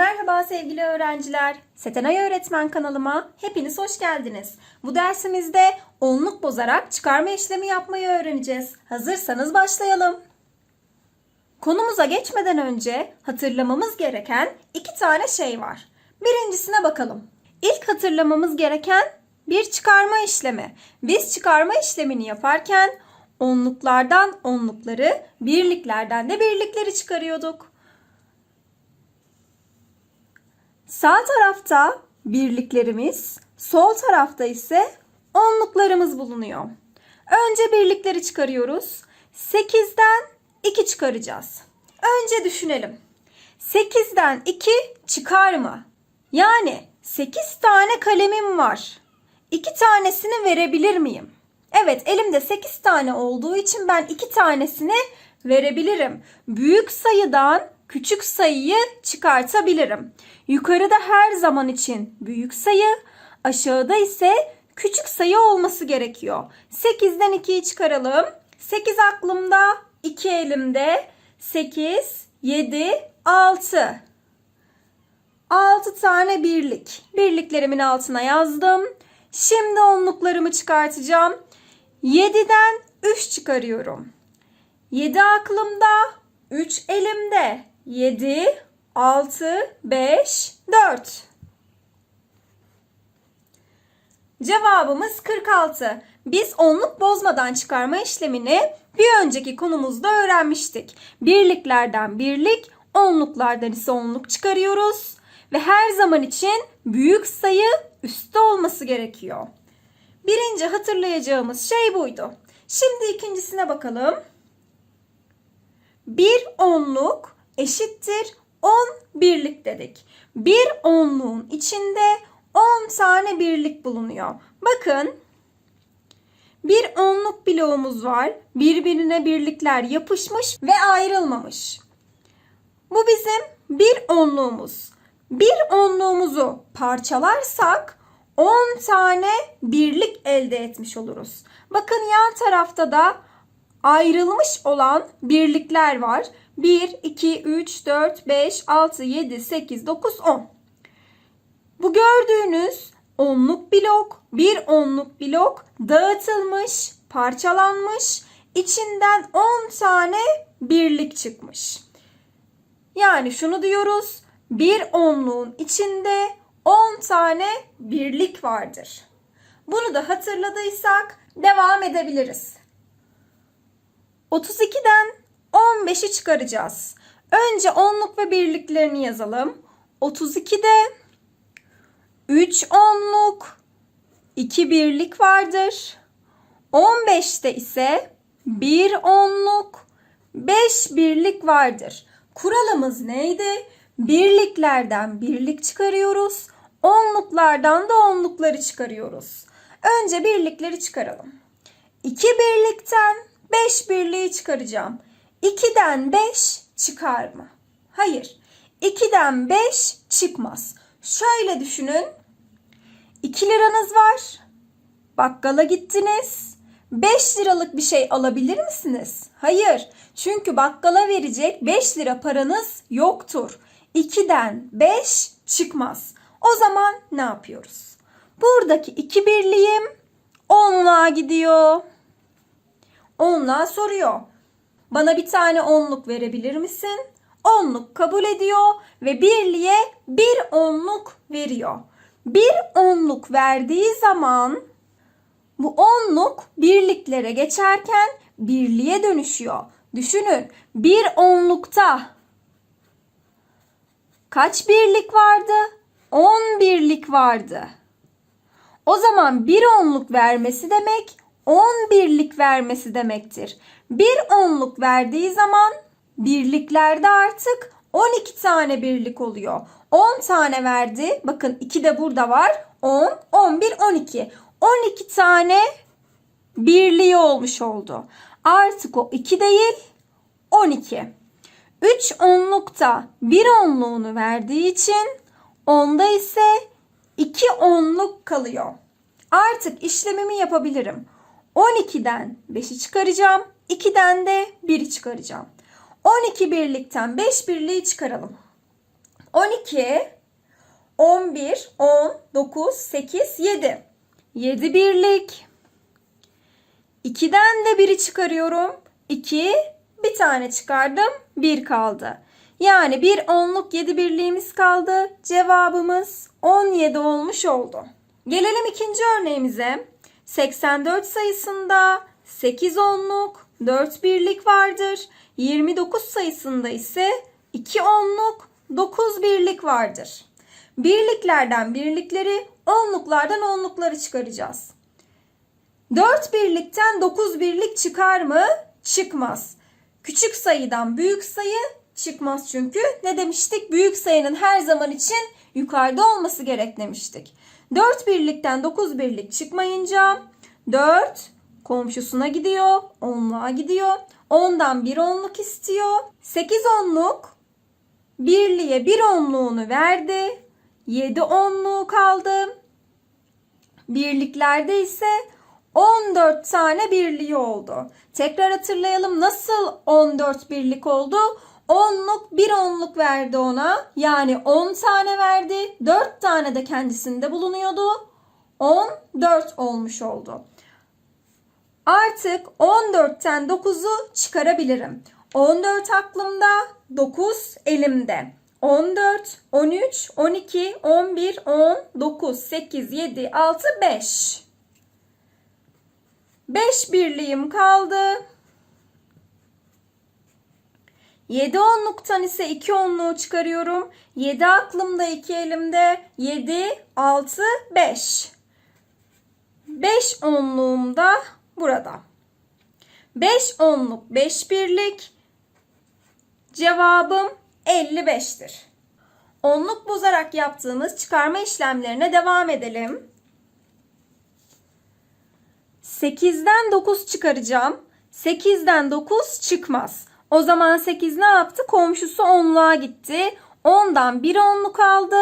Merhaba sevgili öğrenciler. Setenay Öğretmen kanalıma hepiniz hoş geldiniz. Bu dersimizde onluk bozarak çıkarma işlemi yapmayı öğreneceğiz. Hazırsanız başlayalım. Konumuza geçmeden önce hatırlamamız gereken iki tane şey var. Birincisine bakalım. İlk hatırlamamız gereken bir çıkarma işlemi. Biz çıkarma işlemini yaparken onluklardan onlukları, birliklerden de birlikleri çıkarıyorduk. Sağ tarafta birliklerimiz, sol tarafta ise onluklarımız bulunuyor. Önce birlikleri çıkarıyoruz. 8'den 2 çıkaracağız. Önce düşünelim. 8'den 2 çıkar mı? Yani 8 tane kalemim var. 2 tanesini verebilir miyim? Evet elimde 8 tane olduğu için ben 2 tanesini verebilirim. Büyük sayıdan küçük sayıyı çıkartabilirim. Yukarıda her zaman için büyük sayı, aşağıda ise küçük sayı olması gerekiyor. 8'den 2'yi çıkaralım. 8 aklımda, 2 elimde. 8, 7, 6. 6 tane birlik. Birliklerimin altına yazdım. Şimdi onluklarımı çıkartacağım. 7'den 3 çıkarıyorum. 7 aklımda, 3 elimde. 7, 6, 5, 4. Cevabımız 46. Biz onluk bozmadan çıkarma işlemini bir önceki konumuzda öğrenmiştik. Birliklerden birlik, onluklardan ise onluk çıkarıyoruz. Ve her zaman için büyük sayı üstte olması gerekiyor. Birinci hatırlayacağımız şey buydu. Şimdi ikincisine bakalım. Bir onluk eşittir 10 birlik dedik. Bir onluğun içinde 10 tane birlik bulunuyor. Bakın bir onluk bloğumuz var. Birbirine birlikler yapışmış ve ayrılmamış. Bu bizim bir onluğumuz. Bir onluğumuzu parçalarsak 10 tane birlik elde etmiş oluruz. Bakın yan tarafta da ayrılmış olan birlikler var. 1, 2, 3, 4, 5, 6, 7, 8, 9, 10. Bu gördüğünüz onluk blok, bir onluk blok dağıtılmış, parçalanmış, içinden 10 tane birlik çıkmış. Yani şunu diyoruz, bir onluğun içinde 10 tane birlik vardır. Bunu da hatırladıysak devam edebiliriz. 32'den 15'i çıkaracağız. Önce onluk ve birliklerini yazalım. 32'de 3 onluk, 2 birlik vardır. 15'te ise 1 onluk, 5 birlik vardır. Kuralımız neydi? Birliklerden birlik çıkarıyoruz. Onluklardan da onlukları çıkarıyoruz. Önce birlikleri çıkaralım. 2 birlikten 5 birliği çıkaracağım. 2'den 5 çıkar mı? Hayır. 2'den 5 çıkmaz. Şöyle düşünün. 2 liranız var. Bakkala gittiniz. 5 liralık bir şey alabilir misiniz? Hayır. Çünkü bakkala verecek 5 lira paranız yoktur. 2'den 5 çıkmaz. O zaman ne yapıyoruz? Buradaki 2 birliğim 10'luğa gidiyor. Onluğa soruyor. Bana bir tane onluk verebilir misin? Onluk kabul ediyor ve birliğe bir onluk veriyor. Bir onluk verdiği zaman bu onluk birliklere geçerken birliğe dönüşüyor. Düşünün bir onlukta kaç birlik vardı? 10 birlik vardı. O zaman bir onluk vermesi demek 10 birlik vermesi demektir. Bir onluk verdiği zaman birliklerde artık 12 tane birlik oluyor. 10 tane verdi. Bakın 2 de burada var. 10, 11, 12. 12 tane birliği olmuş oldu. Artık o 2 değil 12. 3 onlukta bir onluğunu verdiği için onda ise 2 onluk kalıyor. Artık işlemimi yapabilirim. 12'den 5'i çıkaracağım. 2'den de 1'i çıkaracağım. 12 birlikten 5 birliği çıkaralım. 12, 11, 10, 9, 8, 7. 7 birlik. 2'den de biri çıkarıyorum. 2, bir tane çıkardım. 1 kaldı. Yani bir onluk 7 birliğimiz kaldı. Cevabımız 17 olmuş oldu. Gelelim ikinci örneğimize. 84 sayısında 8 onluk, 4 birlik vardır. 29 sayısında ise 2 onluk, 9 birlik vardır. Birliklerden birlikleri, onluklardan onlukları çıkaracağız. 4 birlikten 9 birlik çıkar mı? Çıkmaz. Küçük sayıdan büyük sayı çıkmaz çünkü. Ne demiştik? Büyük sayının her zaman için yukarıda olması gerek demiştik. 4 birlikten 9 birlik çıkmayınca 4 komşusuna gidiyor, onluğa gidiyor. 10'dan bir onluk istiyor. 8 onluk birliğe bir onluğunu verdi. 7 onluğu kaldı. Birliklerde ise 14 tane birliği oldu. Tekrar hatırlayalım nasıl 14 birlik oldu? Onluk bir onluk verdi ona. Yani 10 tane verdi. 4 tane de kendisinde bulunuyordu. 14 olmuş oldu. Artık 14'ten 9'u çıkarabilirim. 14 aklımda, 9 elimde. 14, 13, 12, 11, 10, 9, 8, 7, 6, 5. 5 birliğim kaldı. 7 onluktan ise 2 onluğu çıkarıyorum. 7 aklımda 2 elimde. 7, 6, 5. 5 onluğum da burada. 5 onluk 5 birlik. Cevabım 55'tir. Onluk bozarak yaptığımız çıkarma işlemlerine devam edelim. 8'den 9 çıkaracağım. 8'den 9 çıkmaz. O zaman 8 ne yaptı? Komşusu onluğa gitti. 10'dan 1 onluk aldı.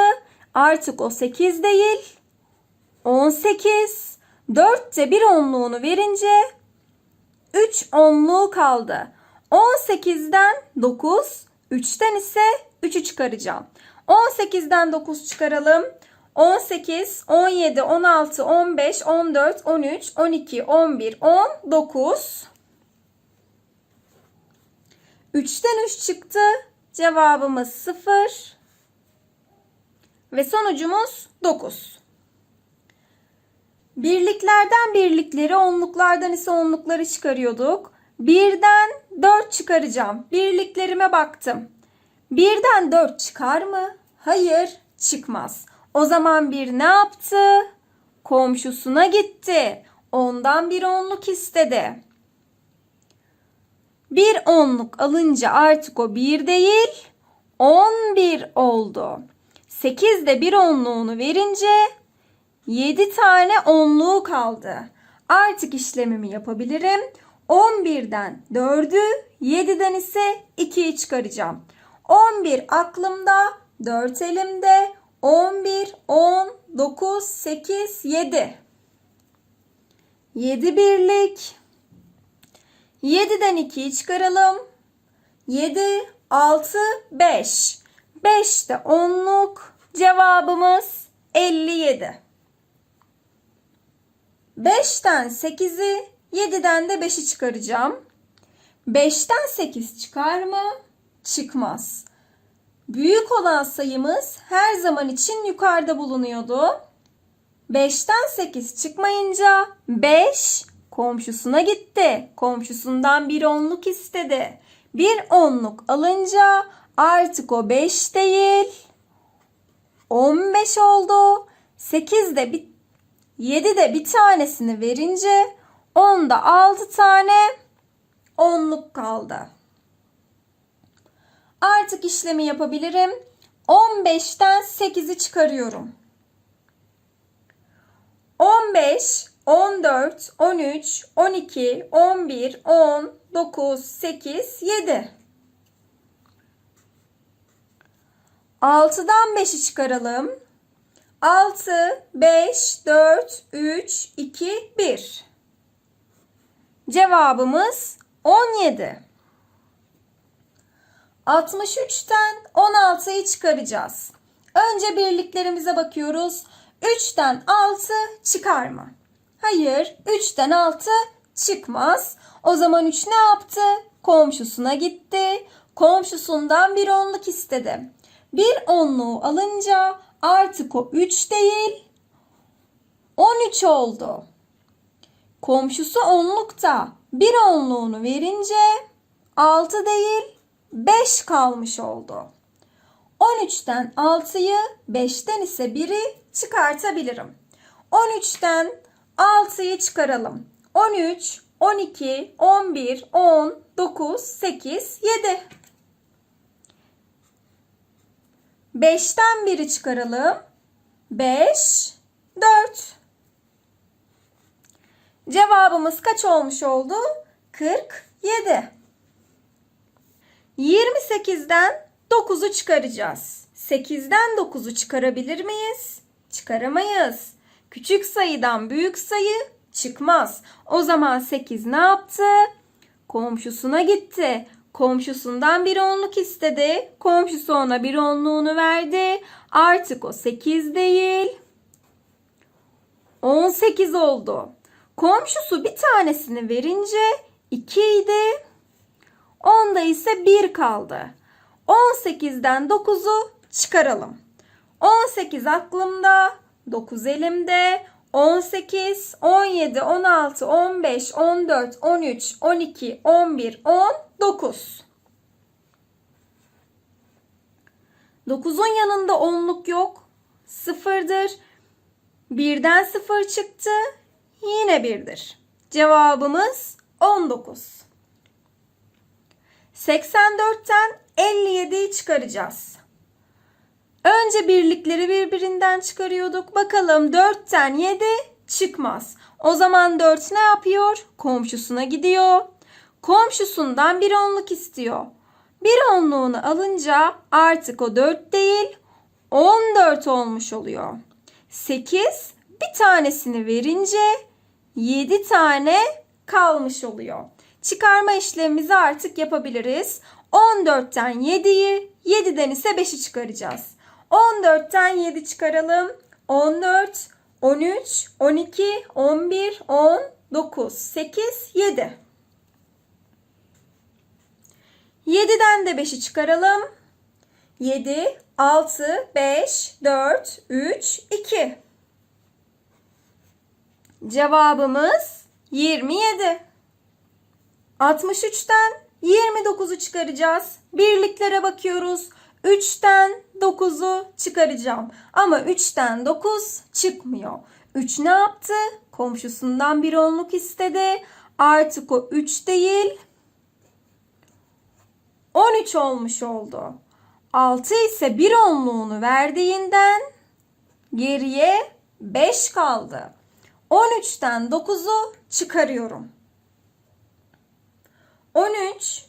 Artık o 8 değil. 18. 4'te 1 onluğunu verince 3 onluğu kaldı. 18'den 9, 3'ten ise 3'ü çıkaracağım. 18'den 9 çıkaralım. 18, 17, 16, 15, 14, 13, 12, 11, 10, 9. 3'ten 3 çıktı. Cevabımız 0. Ve sonucumuz 9. Birliklerden birlikleri, onluklardan ise onlukları çıkarıyorduk. Birden 4 çıkaracağım. Birliklerime baktım. Birden 4 çıkar mı? Hayır, çıkmaz. O zaman bir ne yaptı? Komşusuna gitti. Ondan bir onluk istedi. Bir onluk alınca artık o bir değil, on bir oldu. Sekiz de bir onluğunu verince yedi tane onluğu kaldı. Artık işlemimi yapabilirim. 11'den 4'ü, 7'den ise 2'yi çıkaracağım. 11 aklımda, 4 elimde, 11, 10, 9, 8, 7. 7 birlik. 7'den 2'yi çıkaralım. 7, 6, 5. 5 de onluk. Cevabımız 57. 5'ten 8'i, 7'den de 5'i çıkaracağım. 5'ten 8 çıkar mı? Çıkmaz. Büyük olan sayımız her zaman için yukarıda bulunuyordu. 5'ten 8 çıkmayınca 5 komşusuna gitti. Komşusundan bir onluk istedi. Bir onluk alınca artık o 5 değil 15 oldu. 8 de bir 7 de bir tanesini verince 10'da 6 tane onluk kaldı. Artık işlemi yapabilirim. 15'ten 8'i çıkarıyorum. 15, 14, 13, 12, 11, 10, 9, 8, 7. 6'dan 5'i çıkaralım. 6, 5, 4, 3, 2, 1. Cevabımız 17. 63'ten 16'yı çıkaracağız. Önce birliklerimize bakıyoruz. 3'ten 6 çıkar mı? Hayır, 3'ten 6 çıkmaz. O zaman 3 ne yaptı? Komşusuna gitti. Komşusundan bir onluk istedi. Bir onluğu alınca artık o 3 değil 13 oldu. Komşusu onlukta bir onluğunu verince 6 değil 5 kalmış oldu. 13'ten 6'yı 5'ten ise 1'i çıkartabilirim. 13'ten 6'yı çıkaralım. 13, 12, 11, 10, 9, 8, 7. 5'ten 1'i çıkaralım. 5, 4. Cevabımız kaç olmuş oldu? 47. 28'den 9'u çıkaracağız. 8'den 9'u çıkarabilir miyiz? Çıkaramayız. Küçük sayıdan büyük sayı çıkmaz. O zaman 8 ne yaptı? Komşusuna gitti. Komşusundan bir onluk istedi. Komşusu ona bir onluğunu verdi. Artık o 8 değil. 18 oldu. Komşusu bir tanesini verince 2 idi. Onda ise 1 kaldı. 18'den 9'u çıkaralım. 18 aklımda, 9 elimde. 18, 17, 16, 15, 14, 13, 12, 11, 10, 9. 9'un yanında onluk yok. Sıfırdır. Birden sıfır çıktı. Yine birdir. Cevabımız 19. 84'ten 57'yi çıkaracağız. Önce birlikleri birbirinden çıkarıyorduk. Bakalım 4'ten 7 çıkmaz. O zaman 4 ne yapıyor? Komşusuna gidiyor. Komşusundan bir onluk istiyor. Bir onluğunu alınca artık o 4 değil 14 olmuş oluyor. 8 bir tanesini verince 7 tane kalmış oluyor. Çıkarma işlemimizi artık yapabiliriz. 14'ten 7'yi, 7'den ise 5'i çıkaracağız. 14'ten 7 çıkaralım. 14, 13, 12, 11, 10, 9, 8, 7. 7'den de 5'i çıkaralım. 7, 6, 5, 4, 3, 2. Cevabımız 27. 63'ten 29'u çıkaracağız. Birliklere bakıyoruz. 3'ten 9'u çıkaracağım. Ama 3'ten 9 çıkmıyor. 3 ne yaptı? Komşusundan bir onluk istedi. Artık o 3 değil 13 olmuş oldu. 6 ise bir onluğunu verdiğinden geriye 5 kaldı. 13'ten 9'u çıkarıyorum. 13,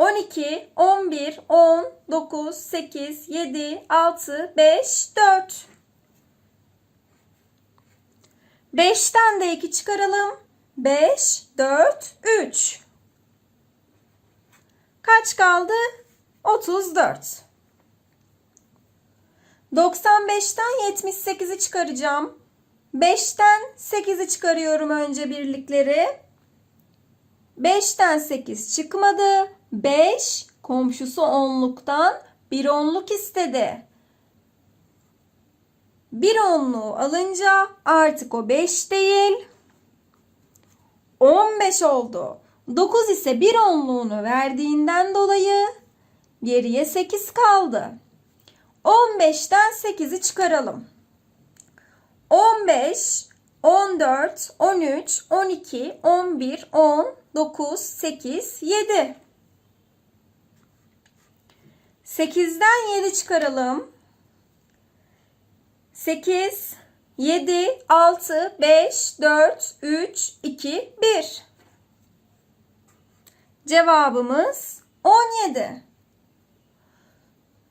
12, 11, 10, 9, 8, 7, 6, 5, 4. 5'ten de 2 çıkaralım. 5, 4, 3. Kaç kaldı? 34. 95'ten 78'i çıkaracağım. 5'ten 8'i çıkarıyorum önce birlikleri. 5'ten 8 çıkmadı. 5 komşusu onluktan bir onluk istedi. Bir onluğu alınca artık o 5 değil 15 oldu. 9 ise bir onluğunu verdiğinden dolayı geriye 8 kaldı. 15'ten 8'i çıkaralım. 15, 14, 13, 12, 11, 10, 9, 8, 7. 8'den 7 çıkaralım. 8, 7, 6, 5, 4, 3, 2, 1. Cevabımız 17.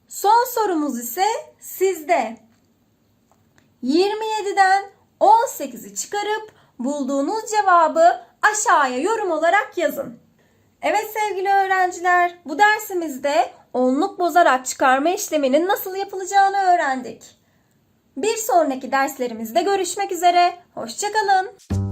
Son sorumuz ise sizde. 27'den 18'i çıkarıp bulduğunuz cevabı aşağıya yorum olarak yazın. Evet sevgili öğrenciler, bu dersimizde onluk bozarak çıkarma işleminin nasıl yapılacağını öğrendik. Bir sonraki derslerimizde görüşmek üzere. Hoşçakalın.